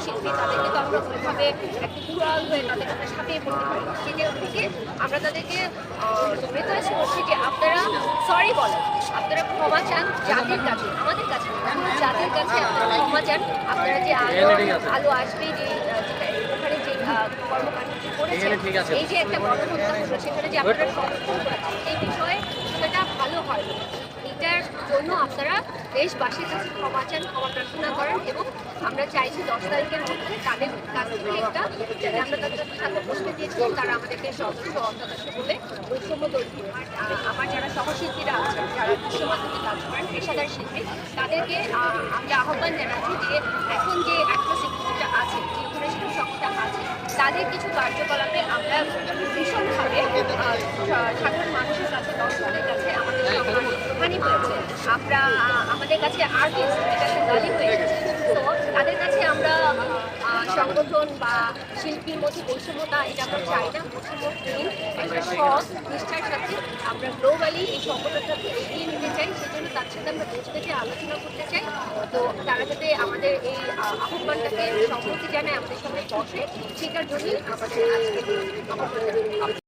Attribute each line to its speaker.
Speaker 1: সহশিল্পী তাদেরকে তো আমরা ওইভাবে একটা কুড়াল হয়ে তাদেরকে আমরা সাপিয়ে পড়তে পারি। সেই জায়গা থেকে আমরা তাদেরকে রিকোয়েস্ট করছি যে আপনারা সরি বলেন আপনারা ক্ষমা চান জাতির কাছে আমাদের কাছে জাতির কাছে আপনারা ক্ষমা চান আপনারা যে আলো আলো আসবে যে ওখানে যে আহ, কর্মকাণ্ডটি করেছেন এই যে একটা গণহত্যা হলো সেখানে যে আপনারা সমর্থন করেছেন জন্য আপনারা দেশবাসীর কাছে ক্ষমা চান, ক্ষমা প্রার্থনা করেন এবং আমরা চাইছি দশ তারিখের মধ্যে তাদের কাছ থেকে একটা যাতে আমরা তাদের সাথে বসতে দিয়েছিলাম তারা আমাদেরকে সদস্য অসদস্য বলে বৈষম্য তৈরি আমার যারা সহশিল্পীরা আছেন, যারা বিশ্ব মাধ্যমে কাজ করেন, পেশাদার শিল্পী, তাদেরকে আমরা আহ্বান জানাচ্ছি যে এখন যে অ্যাট্রোসিটিটা আছে, যে শিশু সংস্থা আছে, তাদের কিছু কার্যকলাপে আমরা ভীষণভাবে সাধারণ মানুষের আমরা আমাদের কাছে আর্টিস্ট গালি তো তাদের কাছে আমরা সংগঠন বা শিল্পীর মধ্যে বৈষম্যতা এটা আমরা চাই না। বৈষম্যহীন একটা সৎ নিষ্ঠার সাথে আমরা গ্লোবালি এই সংগঠনটাকে এগিয়ে নিতে চাই। সেজন্য তার সাথে আমরা বসতে চাই আলোচনা করতে চাই। তো তারা যাতে আমাদের এই আহ, আহ্বানটাকে সম্মতি জানায় আমাদের সঙ্গে বসে সেটার জন্যই আমাদের আজকে।